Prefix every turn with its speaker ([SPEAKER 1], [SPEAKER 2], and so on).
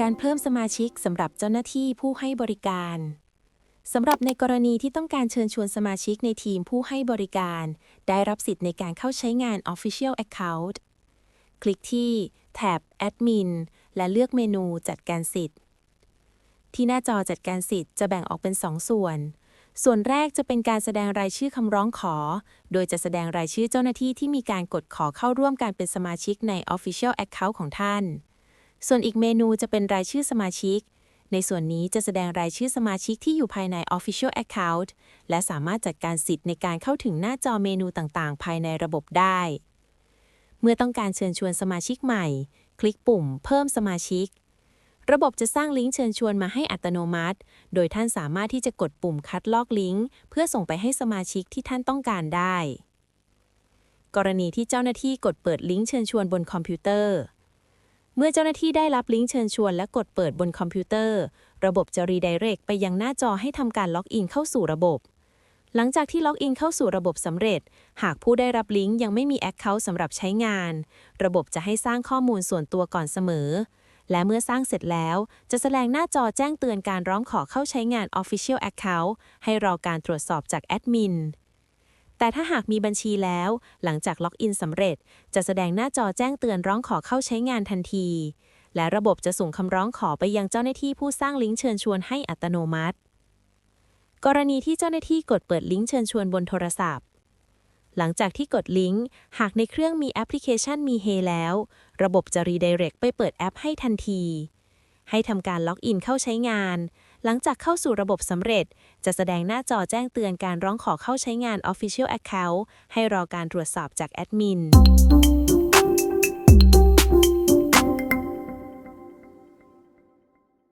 [SPEAKER 1] การเพิ่มสมาชิกสำหรับเจ้าหน้าที่ผู้ให้บริการสำหรับในกรณีที่ต้องการเชิญชวนสมาชิกในทีมผู้ให้บริการ ได้รับสิทธิ์ในการเข้าใช้งาน Official Account คลิกที่ แท็บ Admin และเลือกเมนูจัดการสิทธิ์ ที่หน้าจอจัดการสิทธิ์จะแบ่งออกเป็น 2ส่วน ส่วนแรกจะเป็นการแสดงรายชื่อคำร้องขอ โดยจะแสดงรายชื่อเจ้าหน้าที่ที่มีการกดขอเข้าร่วมการเป็นสมาชิกใน Official Account ของท่าน ส่วนอีกเมนูจะเป็นรายชื่อสมาชิก ในส่วนนี้จะแสดงรายชื่อสมาชิกที่อยู่ภายใน Official Account และสามารถจัดการสิทธิ์ในการเข้าถึงหน้าจอเมนูต่างๆ ภายในระบบได้ เมื่อต้องการเชิญชวนสมาชิกใหม่ คลิกปุ่ม เพิ่มสมาชิก ระบบจะสร้างลิงก์เชิญชวนมาให้อัตโนมัติ โดยท่านสามารถที่จะกดปุ่มคัดลอกลิงก์เพื่อส่งไปให้สมาชิกที่ท่านต้องการได้ กรณีที่เจ้าหน้าที่กดเปิดลิงก์เชิญชวนบนคอมพิวเตอร์ เมื่อเจ้าหน้าที่ได้รับลิงก์เชิญชวนและกดเปิดบนคอมพิวเตอร์ ระบบจะรีไดเรกไปยังหน้าจอให้ทำการล็อกอินเข้าสู่ระบบ หลังจากที่ล็อกอินเข้าสู่ระบบสำเร็จ หากผู้ได้รับลิงก์ยังไม่มีแอคเคาท์สำหรับใช้งาน ระบบจะให้สร้างข้อมูลส่วนตัวก่อนเสมอ และเมื่อสร้างเสร็จแล้ว จะแสดงหน้าจอแจ้งเตือนการร้องขอเข้าใช้งาน Official Account ให้รอการตรวจสอบจากแอดมิน แต่ถ้าหากมีบัญชีแล้ว หลังจากล็อกอินสำเร็จ จะแสดงหน้าจอแจ้งเตือนร้องขอเข้าใช้งานทันที และระบบจะส่งคำร้องขอไปยังเจ้าหน้าที่ผู้สร้างลิงก์เชิญชวนให้อัตโนมัติ กรณีที่เจ้าหน้าที่กดเปิดลิงก์เชิญชวนบนโทรศัพท์ หลังจากที่กดลิงก์หากในเครื่องมีแอปพลิเคชันมีเฮแล้ว ระบบจะรีไดเรกไปเปิดแอปให้ทันที ให้ทำการล็อกอินเข้าใช้งาน หลังจากเข้าสู่ระบบสำเร็จ จะแสดงหน้าจอแจ้งเตือนการร้องขอเข้าใช้งาน Official Account ให้รอการตรวจสอบจากแอดมิน